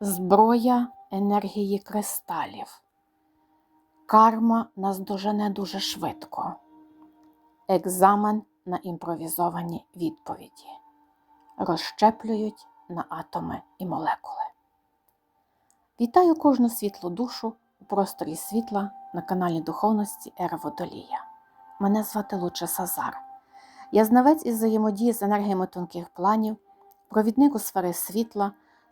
Зброя енергії кристалів. Карма нас дожене дуже швидко. Екзамен на імпровізовані відповіді. Розщеплюють на атоми і молекули. Вітаю кожну світлу душу у просторі світла на каналі Духовності Ера Водолія. Мене звати Луче Сазар. Я знавець із взаємодії з енергіями тонких планів, провідник у сфери світла,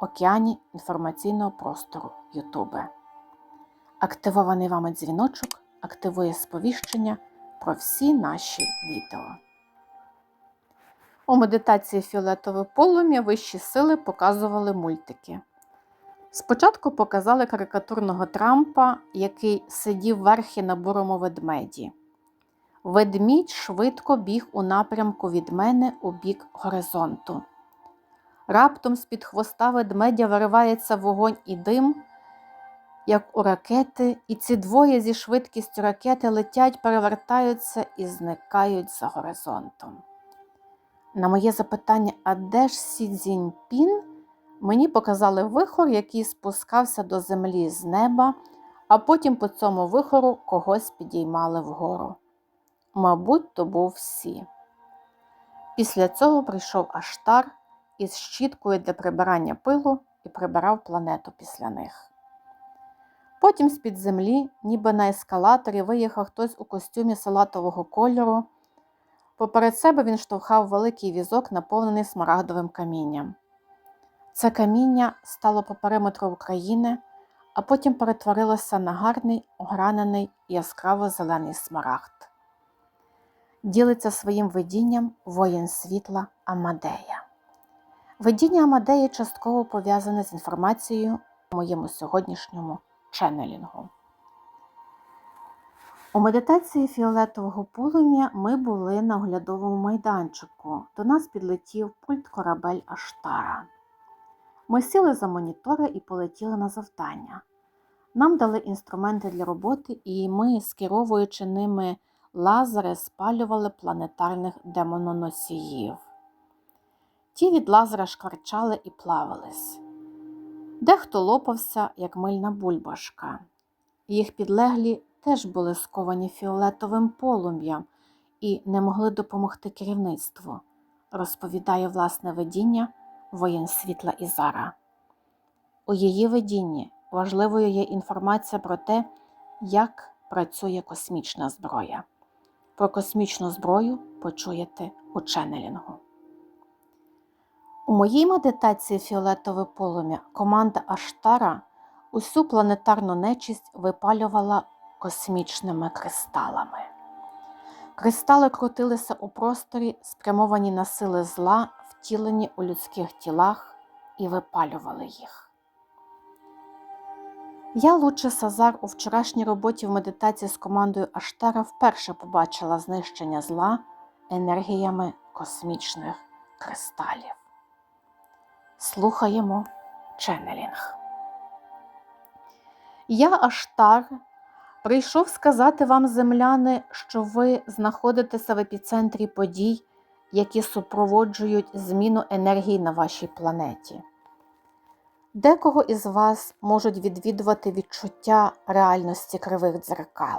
океані інформаційного простору Ютубе. Активований вами дзвіночок активує сповіщення про всі наші відео. У медитації фіолетове полум'я вищі сили показували мультики. Спочатку показали карикатурного Трампа, який сидів верхи на бурому ведмеді. Ведмідь швидко біг у напрямку від мене у бік горизонту. Раптом з-під хвоста ведмедя виривається вогонь і дим, як у ракети, і ці двоє зі швидкістю ракети летять, перевертаються і зникають за горизонтом. На моє запитання, а де ж Сі Цзіньпін, мені показали вихор, який спускався до землі з неба, а потім по цьому вихору когось підіймали вгору. Мабуть, то був Сі. Після цього прийшов Аштар із щіткою для прибирання пилу і прибирав планету після них. Потім з-під землі, ніби на ескалаторі, виїхав хтось у костюмі салатового кольору. Поперед себе він штовхав великий візок, наповнений смарагдовим камінням. Це каміння стало по периметру України, а потім перетворилося на гарний, огранений яскраво зелений смарагд. Ділиться своїм видінням воїн світла Амадея. Видіння Амадеї частково пов'язане з інформацією у моєму сьогоднішньому ченнелінгу. У медитації фіолетового полум'я ми були на оглядовому майданчику. До нас підлетів пульт корабель Аштара. Ми сіли за монітори і полетіли на завдання. Нам дали інструменти для роботи, і ми, скеровуючи ними лазери, спалювали планетарних демононосіїв. Ті від лазера шкварчали і плавались. Дехто лопався, як мильна бульбашка. Їх підлеглі теж були сковані фіолетовим полум'ям і не могли допомогти керівництву, розповідає власне видіння воїн світла Ізара. У її видінні важливою є інформація про те, як працює космічна зброя. Про космічну зброю почуєте у ченнелінгу. У моїй медитації фіолетове полум'я команда Аштара усю планетарну нечисть випалювала космічними кристалами. Кристали крутилися у просторі, спрямовані на сили зла, втілені у людських тілах, і випалювали їх. Я, Луче Сазар, у вчорашній роботі в медитації з командою Аштара вперше побачила знищення зла енергіями космічних кристалів. Слухаємо ченнелінг. Я Аштар прийшов сказати вам, земляни, що ви знаходитеся в епіцентрі подій, які супроводжують зміну енергії на вашій планеті. Декого із вас можуть відвідувати відчуття реальності кривих дзеркал.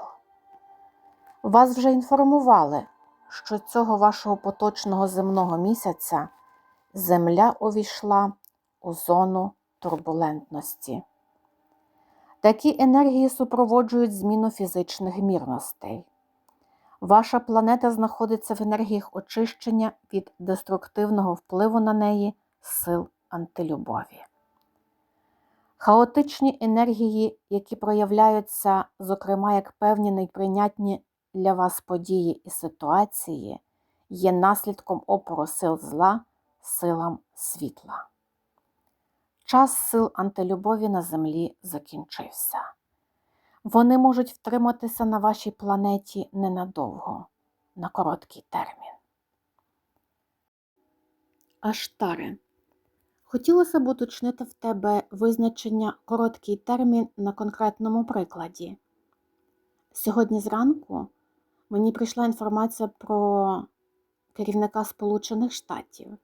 Вас вже інформували, що цього вашого поточного земного місяця Земля увійшла у зону турбулентності. Такі енергії супроводжують зміну фізичних мірностей. Ваша планета знаходиться в енергіях очищення від деструктивного впливу на неї сил антилюбові. Хаотичні енергії, які проявляються, зокрема, як певні неприйнятні для вас події і ситуації, є наслідком опору сил зла силам світла. Час сил антилюбові на землі закінчився. Вони можуть втриматися на вашій планеті ненадовго, на короткий термін. Аштаре. Хотілося б уточнити в тебе визначення короткий термін на конкретному прикладі. Сьогодні зранку мені прийшла інформація про керівника Сполучених Штатів.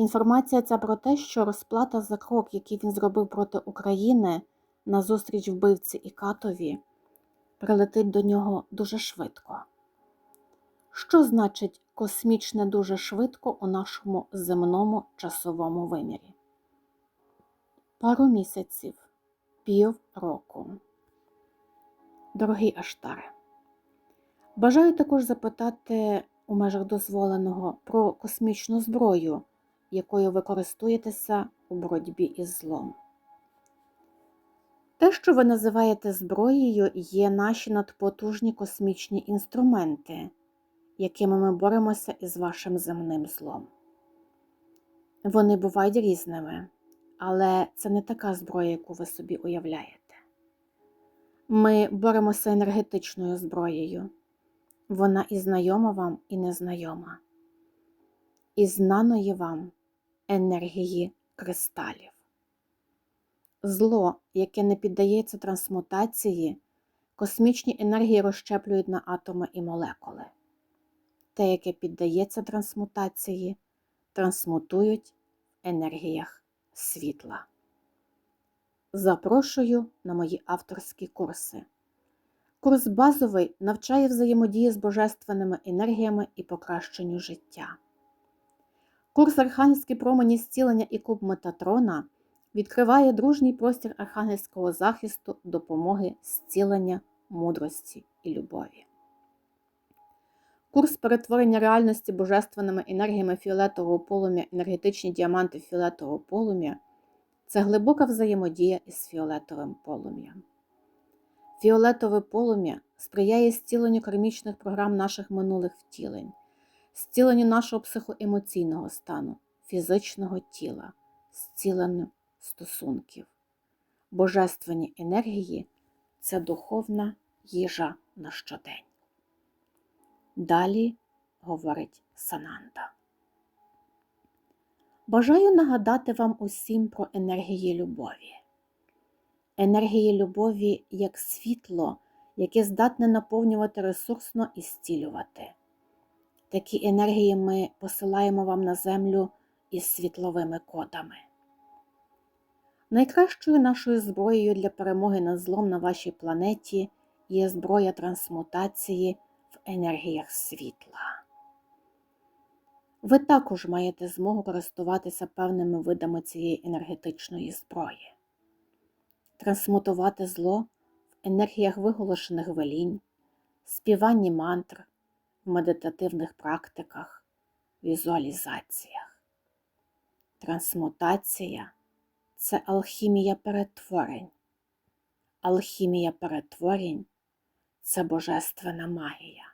Інформація ця про те, що розплата за крок, який він зробив проти України на зустріч вбивці і катові, прилетить до нього дуже швидко. Що значить космічне дуже швидко у нашому земному часовому вимірі? Пару місяців, пів року. Дорогий Аштаре, бажаю також запитати у межах дозволеного про космічну зброю, якою ви користуєтеся у боротьбі із злом. Те, що ви називаєте зброєю, є наші надпотужні космічні інструменти, якими ми боремося із вашим земним злом. Вони бувають різними, але це не така зброя, яку ви собі уявляєте. Ми боремося енергетичною зброєю. Вона і знайома вам, і незнайома, і знаної вам енергії кристалів. Зло, яке не піддається трансмутації, космічні енергії розщеплюють на атоми і молекули. Те, яке піддається трансмутації, трансмутують в енергіях світла. Запрошую на мої авторські курси. Курс базовий навчає взаємодії з божественними енергіями і покращенню життя. Курс Архангельські промені зцілення і куб Метатрона відкриває дружній простір архангельського захисту, допомоги, зцілення, мудрості і любові. Курс перетворення реальності божественними енергіями фіолетового полум'я, енергетичні діаманти фіолетового полум'я це глибока взаємодія із фіолетовим полум'ям. Фіолетове полум'я сприяє зціленню кармічних програм наших минулих втілень, зціленню нашого психоемоційного стану, фізичного тіла, зціленню стосунків. Божественні енергії це духовна їжа на щодень. Далі говорить Сананда. Бажаю нагадати вам усім про енергії любові. Енергії любові як світло, яке здатне наповнювати ресурсно і зцілювати. Такі енергії ми посилаємо вам на землю із світловими кодами. Найкращою нашою зброєю для перемоги над злом на вашій планеті є зброя трансмутації в енергіях світла. Ви також маєте змогу користуватися певними видами цієї енергетичної зброї, трансмутувати зло в енергіях виголошених велінь, співанні мантр, медитативних практиках, візуалізаціях. Трансмутація це алхімія перетворень. Алхімія перетворень це божественна магія.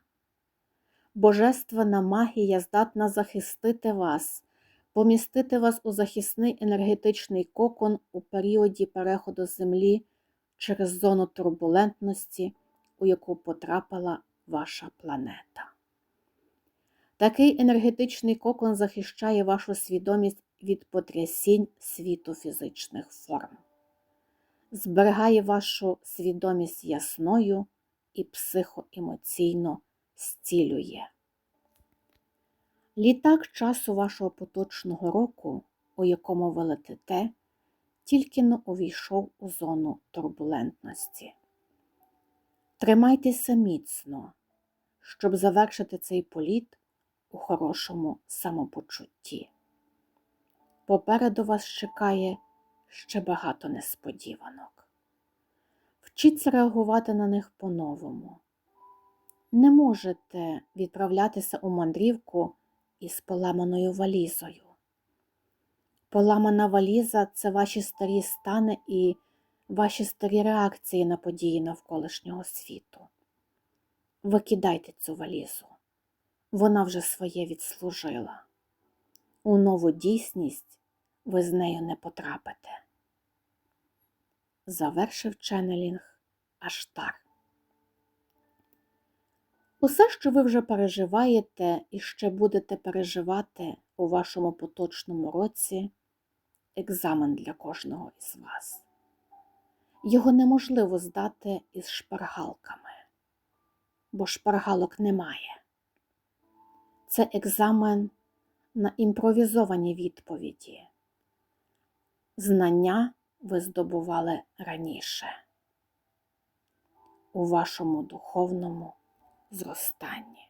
Божественна магія здатна захистити вас, помістити вас у захисний енергетичний кокон у періоді переходу Землі через зону турбулентності, у яку потрапила ваша планета. Такий енергетичний кокон захищає вашу свідомість від потрясінь світу фізичних форм, зберігає вашу свідомість ясною і психоемоційно зцілює. Літак часу вашого поточного року, у якому ви летите, тільки но увійшов у зону турбулентності. Тримайтеся міцно, щоб завершити цей політ у хорошому самопочутті. Попереду вас чекає ще багато несподіванок. Вчіться реагувати на них по-новому. Не можете відправлятися у мандрівку із поламаною валізою. Поламана валіза це ваші старі стани і ваші старі реакції на події навколишнього світу. Викидайте цю валізу, вона вже своє відслужила. У нову дійсність ви з нею не потрапите. Завершив ченнелінг Аштар. Усе, що ви вже переживаєте і ще будете переживати у вашому поточному році, екзамен для кожного із вас. Його неможливо здати із шпаргалками, бо шпаргалок немає. Це екзамен на імпровізовані відповіді. Знання ви здобували раніше у вашому духовному зростанні.